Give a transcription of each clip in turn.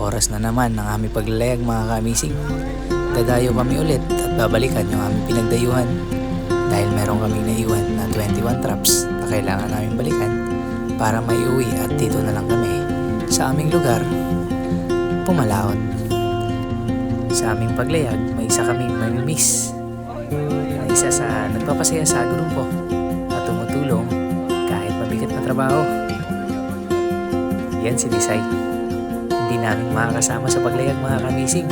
Oras na naman ng aming paglalayag mga kamising. Dadayo kami ulit at babalikan yung aming pinagdayuhan. Dahil meron kaming naiwan na 21 traps na kailangan namin balikan para may uwi at dito na lang kami sa aming lugar, pumalaot. Sa aming paglayag, may isa kaming mamimiss na isa sa nagpapasaya sa grupo at tumutulong kahit mabigat na trabaho. Yan si Disay. Hindi namin makakasama sa paglayag mga kamising.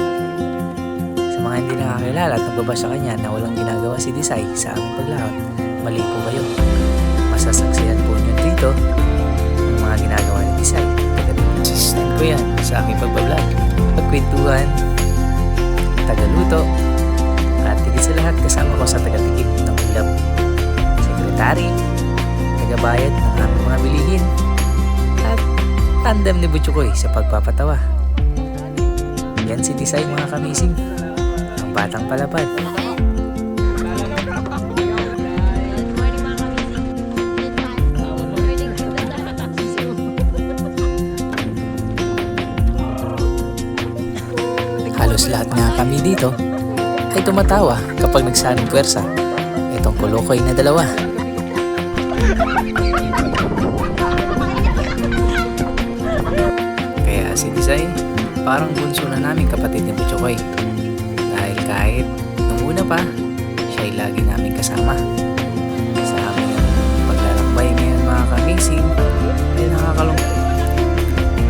Sa mga hindi nakakilala at nagbaba sa kanya na walang ginagawa si Disay sa aming paglaot, mali po kayo. Masasaksiyan po nyo dito ang mga ginagawa ni Disay. Assistant ko yan sa aking pagbablog. Pagkwentuhan, tagaluto, ni Butchukoy sa pagpapatawa. Yan si Tisay mga kamising, ang batang palapad. Halos lahat nga kami dito ay tumatawa kapag nagsanong pwersa. Itong kulukoy na dalawa. Desai, parang bunso na namin kapatid ni Butchokoy. Dahil kahit nung una pa, siya'y lagi namin kasama. Sa aming paglalakbay ngayon mga kamising, ay nakakalungkot.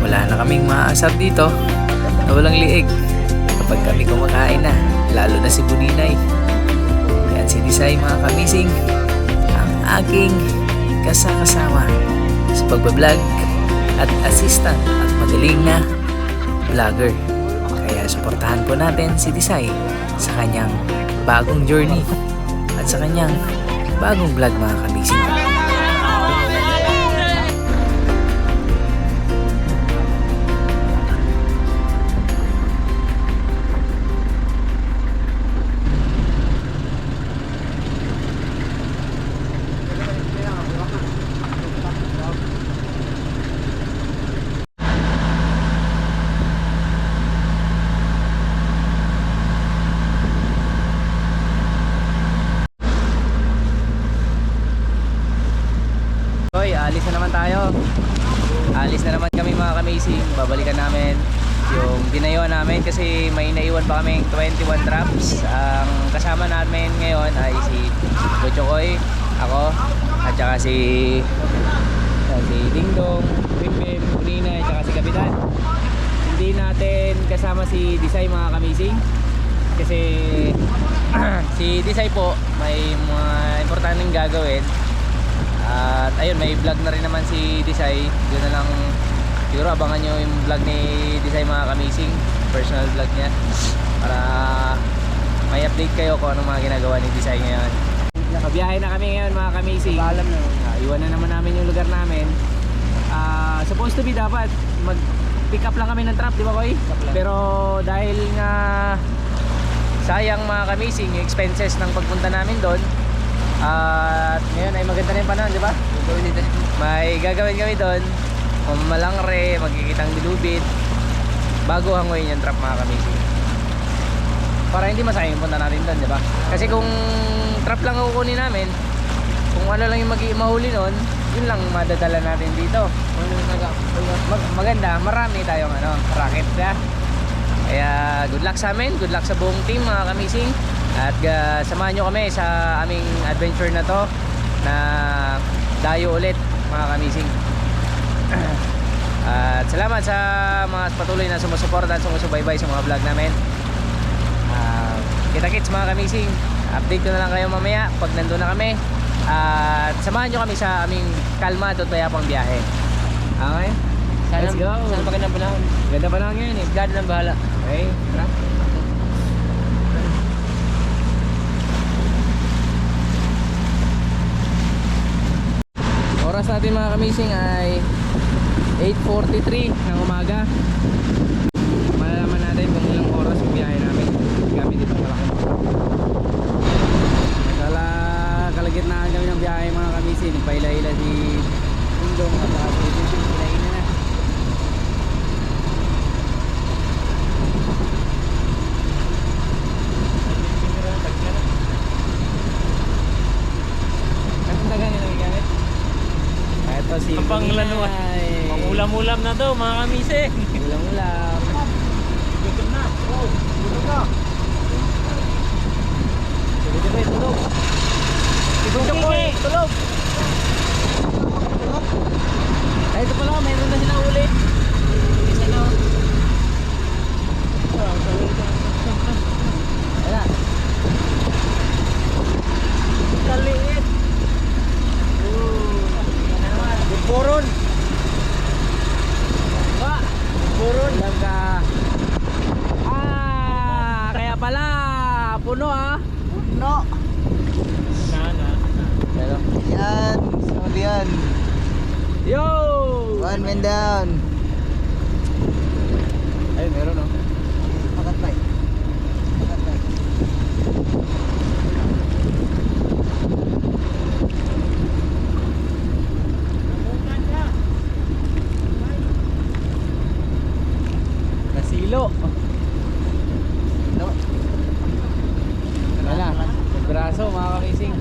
Wala na kaming maaasar dito na walang liig kapag kami kumakain na, lalo na si Buninay. Yan si Desai mga kamising, ang aking kasakasama sa pagbablog at assistant at magaling na vlogger. Kaya suportahan po natin si Desai sa kanyang bagong journey at sa kanyang bagong vlog mga kamising. Kaming 21 traps. Ang kasama namin ngayon ay si Bochokoy, ako, at saka si si Dingdong, Pimpim, Unina, at saka si Kapitan. Hindi natin kasama si Disay mga kamazing kasi si Disay po may mga importanteng gagawin at ayun, may vlog na rin naman si Desai. Yun na lang siguro abangan nyo yung vlog ni Desai mga kamising. Personal vlog niya. Para may update kayo kung anong mga ginagawa ni Desai ngayon. Nakabiyahe na kami ngayon mga kamising. Alam na. iwan na naman namin yung lugar namin. Ah, supposed to be dapat mag pick up lang kami ng trap, di ba Koy? Pero dahil nga sayang mga kamising yung expenses ng pagpunta namin doon at ngayon ay maganda na yung panahon, di ba? May gagawin kami doon. Malangre, magkikitang dilubid. Bago hangoyin yung trap mga kamising. Para hindi masayang punta natin doon, di ba? Kasi kung trap lang ang kukunin namin, kung ano lang yung mag mahuli noon, yun lang madadala natin dito. Mag maganda, marami tayong ano, racket ya. Kaya good luck sa amin, good luck sa buong team mga kamising. At uh, samahan nyo kami sa aming adventure na to na dayo ulit mga kamising. At salamat sa mga patuloy na sumusuporta at sumusubaybay sa mga vlog namin. Uh, kita kits mga kamising. Update ko na lang kayo mamaya pag nandun na kami. At samahan nyo kami sa aming kalmado at mayapang biyahe. Okay? Sana, Let's go. sana magandang panahon. Ganda pa lang ngayon eh. God lang bahala. Okay, tara. Oras natin mga kamising ay 8.43 ng umaga. Malalaman natin kung ilang oras yung biyahe namin. Gamit dito malaki. Kala kalagitnaan kami ng biyahe mga kamisi. Nagpahila-hila si Pundong at saka si Pundong pinahila na. Ito si Ang panglanuan Ulam-ulam na daw mga kamise. Ulam-ulam. Gutom na. Oh, gutom na. Sige, tulog. Ibang boy, tulog. Ay, ito pala, mayroon na sila uli. Isa na. Wala. Kaliit. Buron. Ba? Buron. Lang ka. Ah, kaya pala. Puno ah. No. Na, na. Pero, Yan. Sunod yan. yo! One man down. Ay, meron oh. Makat pa Makat pa Nasilo. No. Wala. Braso, mga kamising.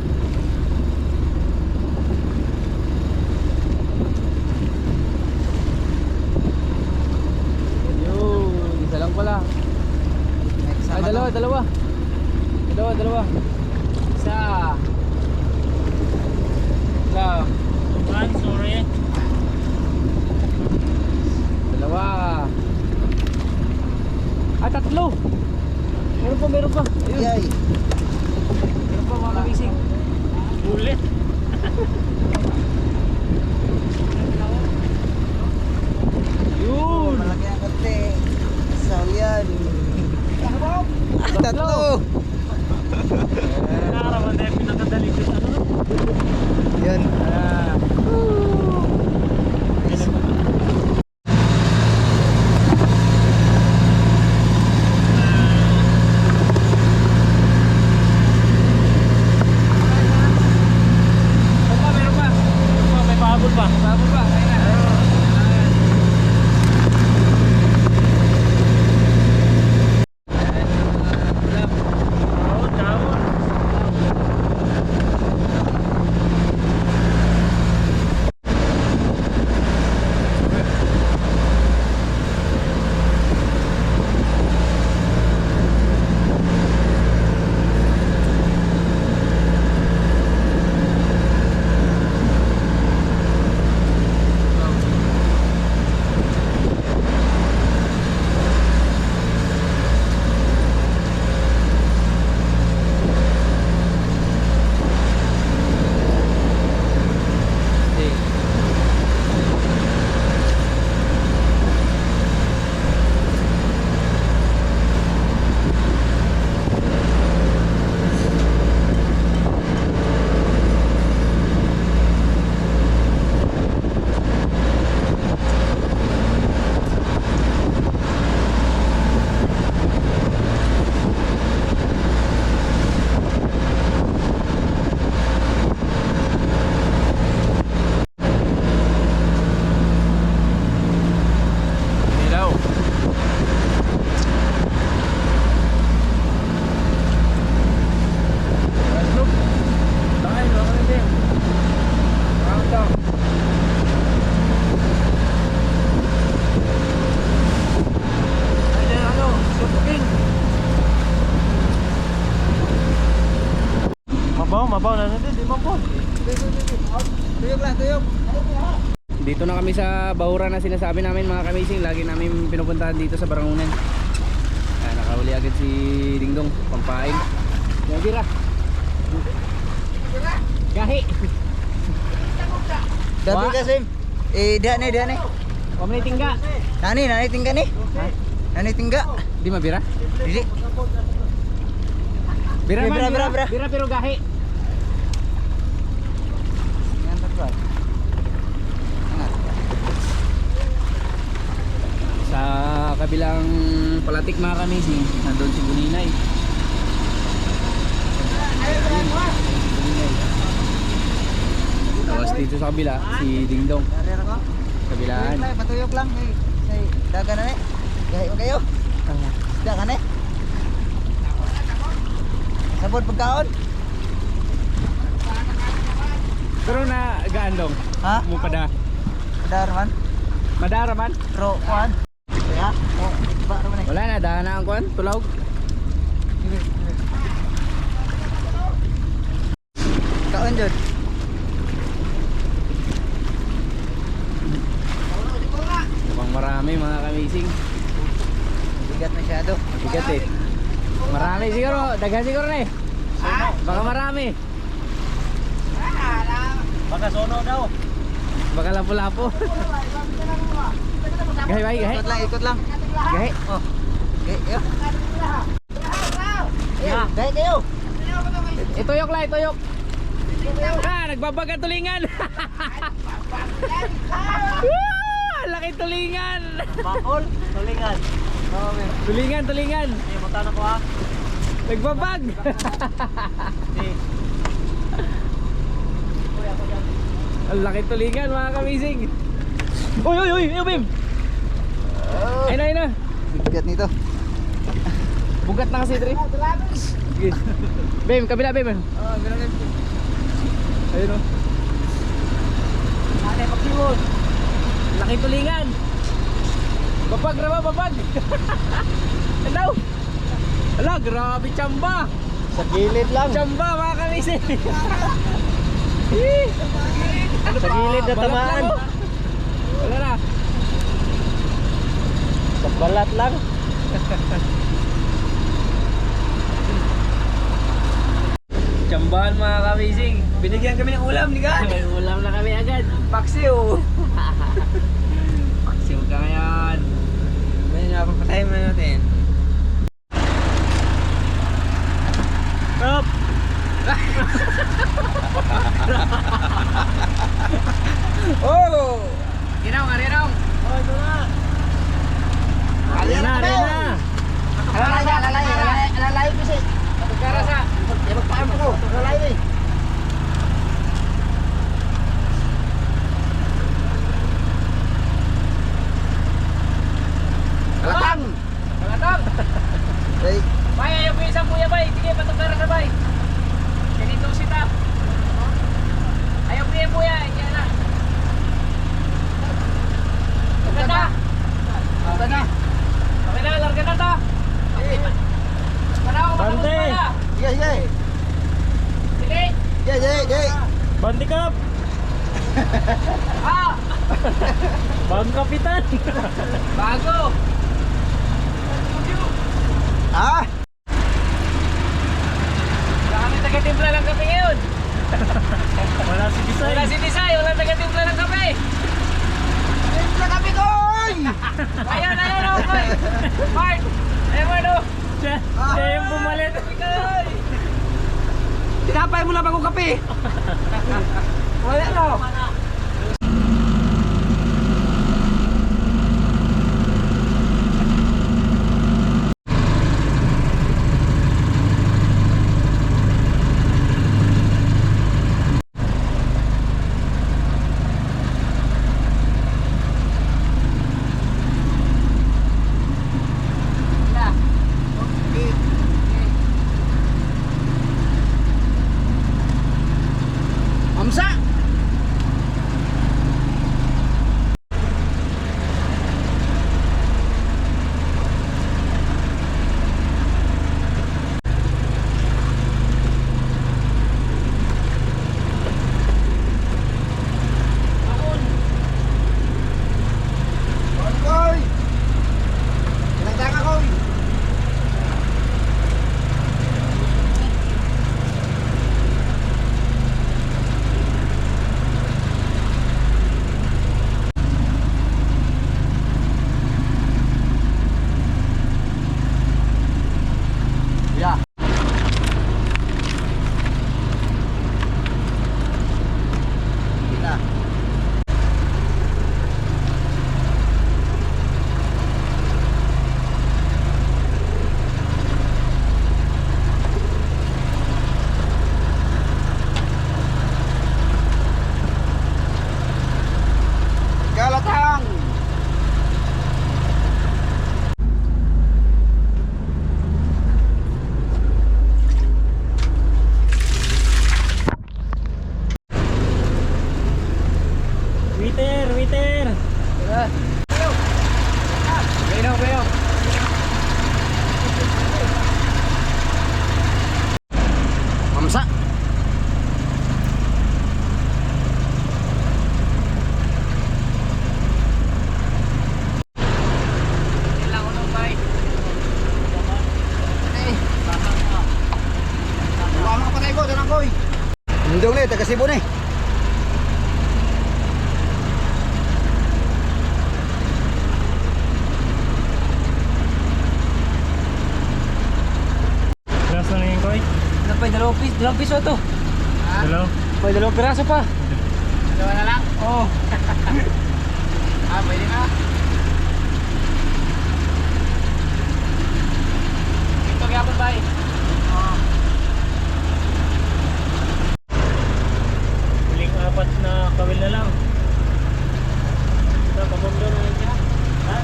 Yun, isa lang pala. Next Ay, sama dalawa, to. dalawa. Dalawa, dalawa. Isa. Lang. I'm sorry. Dalawa. Ah, tatlo. Meron pa, meron pa. Ayun. Yay. Meron pa mga kamising. Ulit. Yun. Malaki ang kante. So yan. Tatlo. Nakaraman tayo pinakadali ko sa ano. Yan. Ah. Sinasabi namin mga kamising. Lagi namin pinupuntahan dito sa Barangunan. Ayan, nakahuli agad si Dingdong, pampain. Yabira. Gahi. Dabi Wa? Kasim. Eh, diha ni, diha ni. Huwag na tingga. Nani, nani tingga ni. Nani tingga. Di mabira? Dili. Bira, bira, bira, bira. bira, pero gahi. Yan tatlo. Angat. Sa kabilang palatik mga kamising, nandun si Buninay. Tapos dito sa kabila, si Dingdong. Kabilaan. Patuyok lang. Kay, kay daga na. Gahi mo kayo. Isda ka ni. Sabon pagkaon. Pero na gaandong, Ha? mo pa da. Madara man. Madara man. Ro, kuan. Oh, eh. Wala na, daan na ang kwan, tulog. Kaon jud. Mukhang marami mga kamising. Bigat masyado. Bigat eh. Marami siguro, daghan siguro na eh. Baka marami. Baka sono daw. Baka lapo-lapo. gahi bay, gahi. Ikot lang, ikot lang. Gahi. Oh. Yo. Yeah. Gahi kayo. Ituyok lang, ituyok. Ah, nagbabaga tulingan. Laki tulingan. Bakol, tulingan. Oh. Tulingan, tulingan. Hindi mo tanong ko ha. Nagbabag. Ang laki tulingan mga kamising. Uy, uy, uy, uy, Bim. Oh. Ayun na, ayun na. Bigat nito. Bugat na kasi, Dre. Sige. Bim, kabila, Bim. Oh, ganun. Ayun o. Ate, pagsiwon. Laki tulingan. Babag na ba, babag. Hello. Hala, grabe chamba. Sa gilid lang. Chamba mga kamising. Eh, Sa gilid na tamaan. oh. Wala na. Sa balat lang. Chambahan mga kamising. Binigyan kami ng ulam, ni God. May ulam na kami agad. Paksiw. Paksiw ka ngayon. May napapatayin mo natin. Stop. Oh! Ginong, arinong. Oh, ito na. Alin na, alin na. Alalay, alalay, alalay, alalay kasi. Karasa. Ya magpaam ko. Alalay ni. Kalatang. Kalatang. Ay, Bay, ayaw ko isang kuya bay. Sige, patukara sa bay. Ganito sita. Ayaw Waiter, waiter. Diba? Dalawang piraso pa. Dalawa na lang? Oo. Ah, pwede na. Ito gyapon bay. Huling apat na kawil na lang. Ito, pamundo na yun siya. Ha?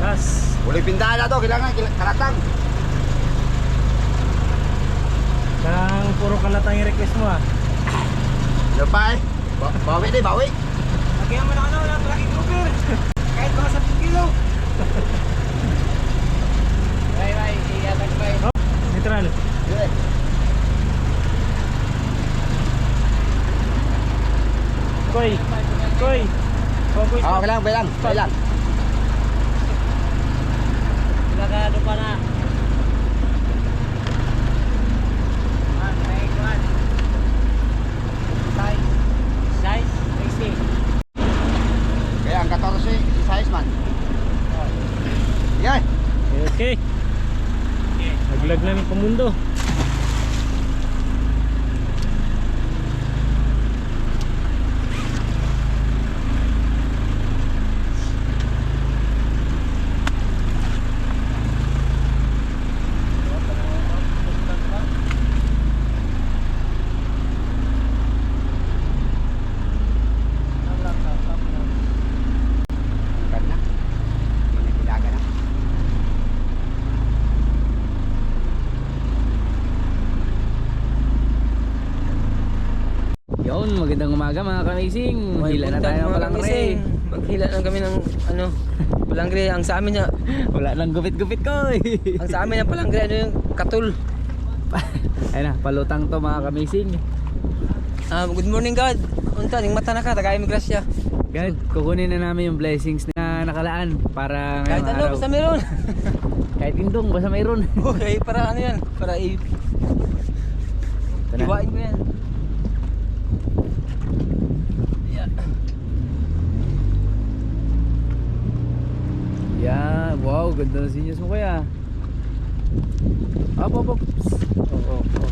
Last. Uli pindahan na to, kailangan kil- kalatang. Nang puro kalatang yung request mo ah. Ano pa eh? Ba- bawi din, bawi. Lagyan mo na ano, ng tracking grouper. Kahit mga 10 kilo. Bay bay, iyatag bay. Neutral. Yeah. Koy. Koy. Focus. Ah, okay lang, okay lang, okay lang. Ilagado pa na. Kaya ang 14, si size man. Yan. Okay. Naglag na ng pamundo. Kan na. Hindi pilaga na. Yun, magandang umaga mga kamazing. Hila na tayo ng palangre. Maghila lang kami ng ano, palangre. Ang sa amin niya, Wala nang gupit-gupit ko eh. ang sa amin ng palangre ano yung katul. Ayun na, palutang to mga kamazing. Ah, good morning God. Unta ning mata na ka tagay mi grasya. God, kukunin na namin yung blessings na nakalaan para Kahit ngayong ano araw. basta meron. Kahit indong, basta mayroon. okay, para ano yan? Para i iwain mo yan. Yeah, wow, ganda ng sinyas mo kuya. Up, up, up. Oh, oh, oh.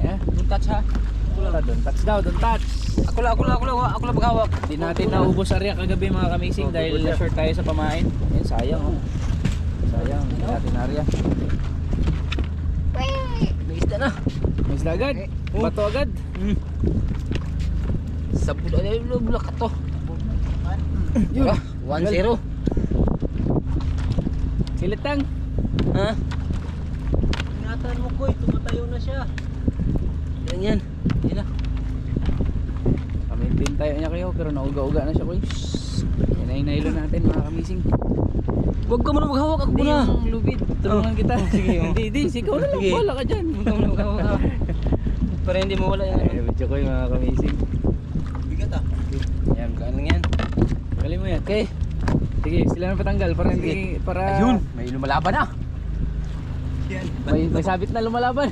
Eh, Don't touch ha. don't touch daw, don't touch. Ako lang, ako lang, ako lang, ako lang maghawak. Hindi natin naubos area kagabi mga kamising dahil short tayo sa pamain. Yan, sayang oh. Sayang, hindi natin area. May isda na. May isda agad. Bato agad. Sa bulo ay bulo ka to. Yun. 1-0. Silitang. Ha? Ingatan mo koy, tumatayo na siya. Yan yan. Yan na. Kami tayo niya kayo pero nauga-uga na siya ko. Yan na yung nailo natin mga kamising. Huwag ka muna maghawak ako Hindi na. yung lubid. Tulungan kita. sige, oh. Hindi, hindi. Ikaw na lang. Wala ka dyan. Huwag ka muna maghawak. Para hindi mawala yan. Ay, medyo ko yung mga kamising. Bigat ah. Yan, ganun yan. Galing mo yan. Okay. Sige, sila na patanggal para hindi para Ayun, may lumalaban na. may, may sabit na lumalaban.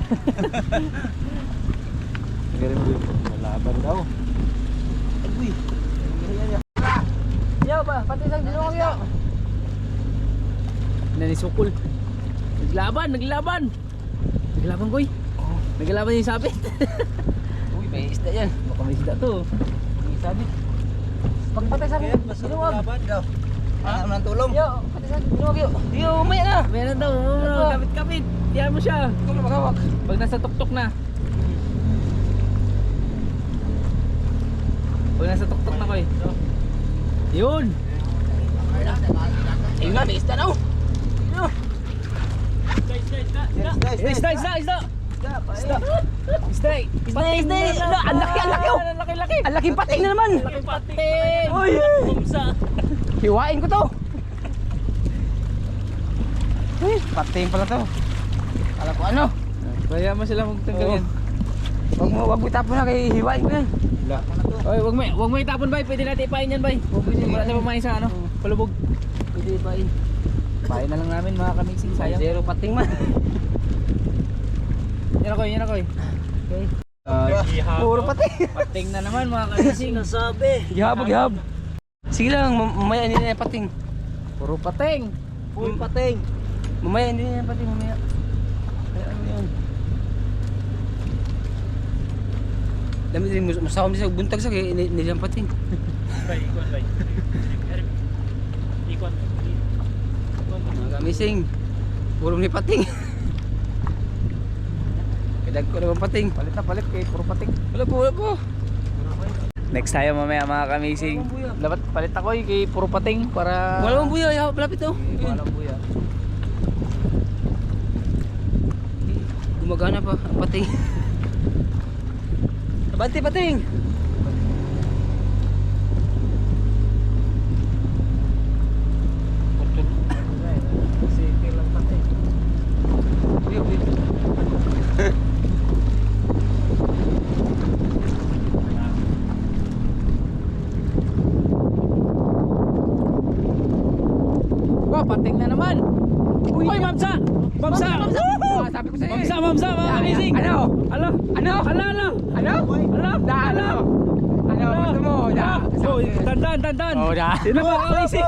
Galing mo. Lumalaban daw. Agoy. Yo ba, pati sa dino yo. Nanisukol. Naglaban, naglaban. Naglaban koy. Naglaban yung sabit. Uy, may isda yan. Baka may isda to. May sabit. Pagpatay sa dinuwag. Ikaw. Ah, anong tulong? Yo, pati sa dinuwag yo. Yo, umaya na. Meron daw. Ano? Kapit-kapit. Tiyan mo siya. Ikaw na. Pag nasa tuktok na. Pag nasa tuktok na koy. Yun. Ayun na, may isda na oh. Yo. Eh, Isda, isda, isda. Isda. Isda. Isda, isda, isda. Ang laki, ang laki. Ang laki, laki. Ang pating na naman. Laki pating. Uy. Hiwain ko to. Uy, pating pala to. Kala ko ano. Kaya mo sila magtanggal yan. Wag mo, wag mo tapon na kay hiwain ko yan. Oy, wag mo, wag mo itapon bay. Pwede natin ipain yan bay. Wala na pamain sa ano, palubog. Hindi pa in. Bahay na lang namin mga kamising. Sayang. Zero pating man. Yan ako, yan ako. Okay. Uh, Puro pati. pating na naman mga kamising. Nasabi. Gihab, gihab. Sige lang, mam- mamaya hindi na yan pating. Puro pating. Puro pating. Mamaya hindi na yan pating, mamaya. Ay, ano yun? Dami din, musawam din sa buntag sa kaya nilang pating. Bay, ikon, bay. Ikon. Mga kamising. Puro ni pating. Kadag ko naman pating. Palit na palit kay puro pating. Wala po, wala po. Next tayo mamaya mga kamising. Dapat palit ako eh, kay puro pating para... Wala mong buya, yaw, malapit oh. Eh, Yun. Walang buya. Gumagana pa ang pating. Abante pating. Kasi lang pating. Uy, uy. Wah, pating na naman. Uy, mamsa! Mamsa! Mamsa! Ah, sabi ko sa'yo. Mamsa, mamsa, mga kamising! Ano? Ano? Ano? Ano? Ano? Ano? Ano? Da, ano? Ano? Gusto mo? Da. Oh, tandan, tandan. Oh, da. Sino mga kamising?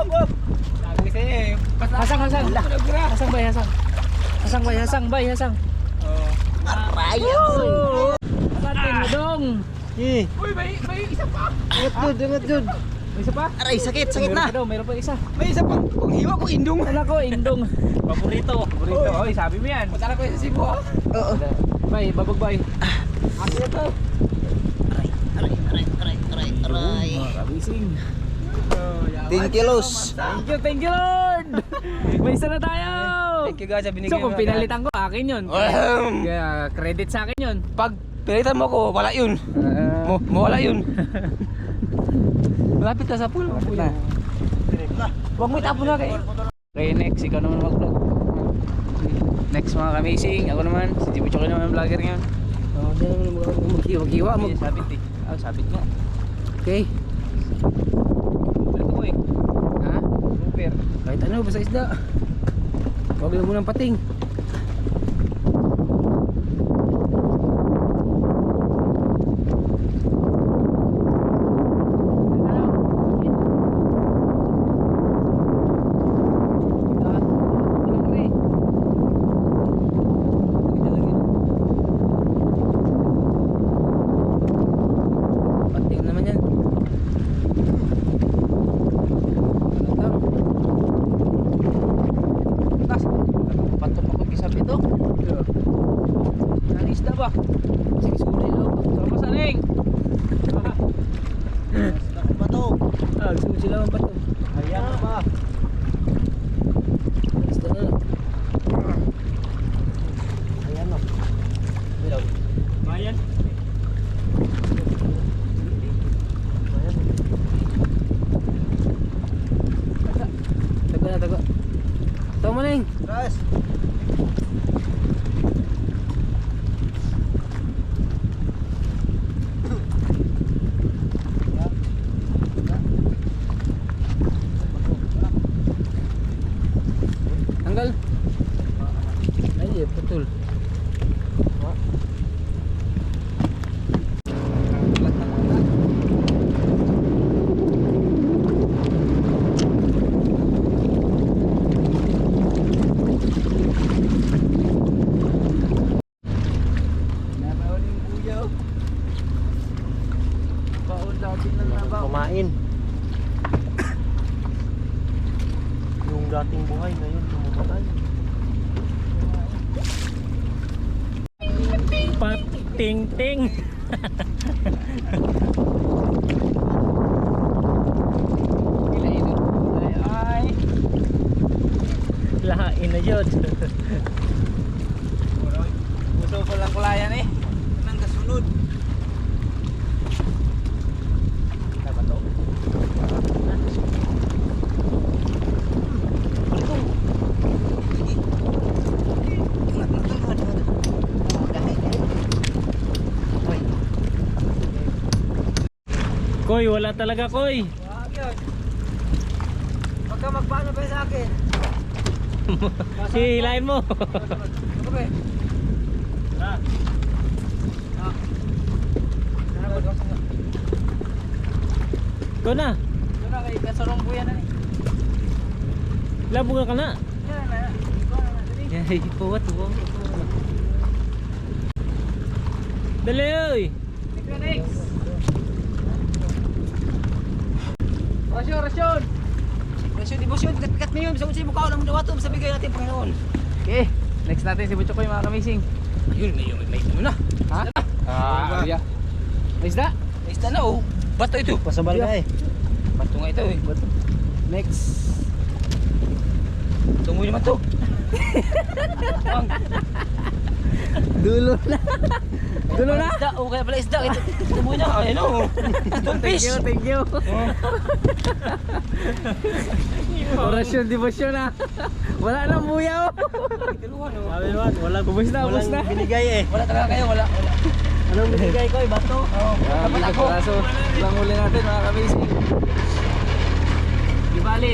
Sabi ko sa'yo eh. Hasang, hasang. Hasang bay, hasang. Hasang bay, hasang bay, hasang. Ayaw. Pating mo dong. Eh. Uy, may, may isa pa. Ingat dud, ingat dud. May isa pa? Aray, sakit, sakit Meron na. pa daw, meron pa isa. May isa pa. Pag hiwa ko, indong. Wala ko, indong. Paborito. Paborito. Oy, sabi mo yan. Punta ko sa Cebu. ah. Oo. Bay, babag bay. Na to. Aray, aray, aray, aray, aray, aray. Mga kamising. 10 kilos. Thank you, thank you Lord. May isa na tayo. Thank you guys, binigay So kung pinalitan ko, akin yun. Kaya credit sa akin yun. Pag pinalitan mo ko, wala yun. Mo, mawala yun. Malapit ka sa pool. Malapit na. Huwag mo itapon na kayo. Okay, next. Ikaw naman mag-vlog. Next mga kamising. Ako naman. Si Jimmy Choki naman ang vlogger ngayon. Oh, diyan naman maghiwa-hiwa. Mag Mag sabit eh. Ah, sabit nga. okay. Ito ko eh. Ha? Super. Kahit ano, basta isda. Huwag lang munang pating. Pating naman yan. Talatang. Tas. Patok ako kisabit to. Nanisda ba? Sige, sulit lang. Sama sa ring. Bato. Ah, gusto mo sila ang bato. Ayan na ba? Basta na. Ayan na. Bayan. Taga na, taga. Tawa mo na yung. Guys. Tanggal. Ay, eh, putol. Nabaon yung buyaw. Baon dati na nabaw. Kumain. Yung dating buhay ngayon tumumatay. Pating-ting. Ay, ay. Lahain na yun. Puso ko lang kulayan eh. Nang kasunod. Tama to. Ingat na to. Dahil. Hoy. Koy, wala talaga koy. Huwag ka magpaano pa sa akin. Hihilain mo. Ah. Sana ba ikaw sa- Ikaw na. Na kay Kasarong Buya na ni. Labog ka na. Yan na. Ikaw na na. Dali. Dali oy. Rasyon, rasyon. Rasyon, debosyon. Pikat-pikat yun. Bisa unsay kao ng dawato. Bisa bigay natin Panginoon. Okay, next natin si Butchokoy mga kamising. Ayun, may may may ano na. Ha? Ah, yeah. May isda? May isda na oh. Bato ito. Pasabal ka eh. Bato nga ito eh. Next. Tungoy naman to. Dulo na. Dulo na. isda. Oh, kaya pala isda. Ito, tungoy na. Ayun oh. Don't Thank fish. you, thank you. Orasyon, devotion na. Wala nang buya oh. Oh. Sabi naman, walang, Ubus na, ubus na. binigay eh. Wala talaga kayo. Wala. Wala. Anong binigay ko eh, bato? Oh, Yan, dapat ako. kaso lang huli natin mga kamising. Di bali.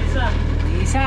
Isa. Isa.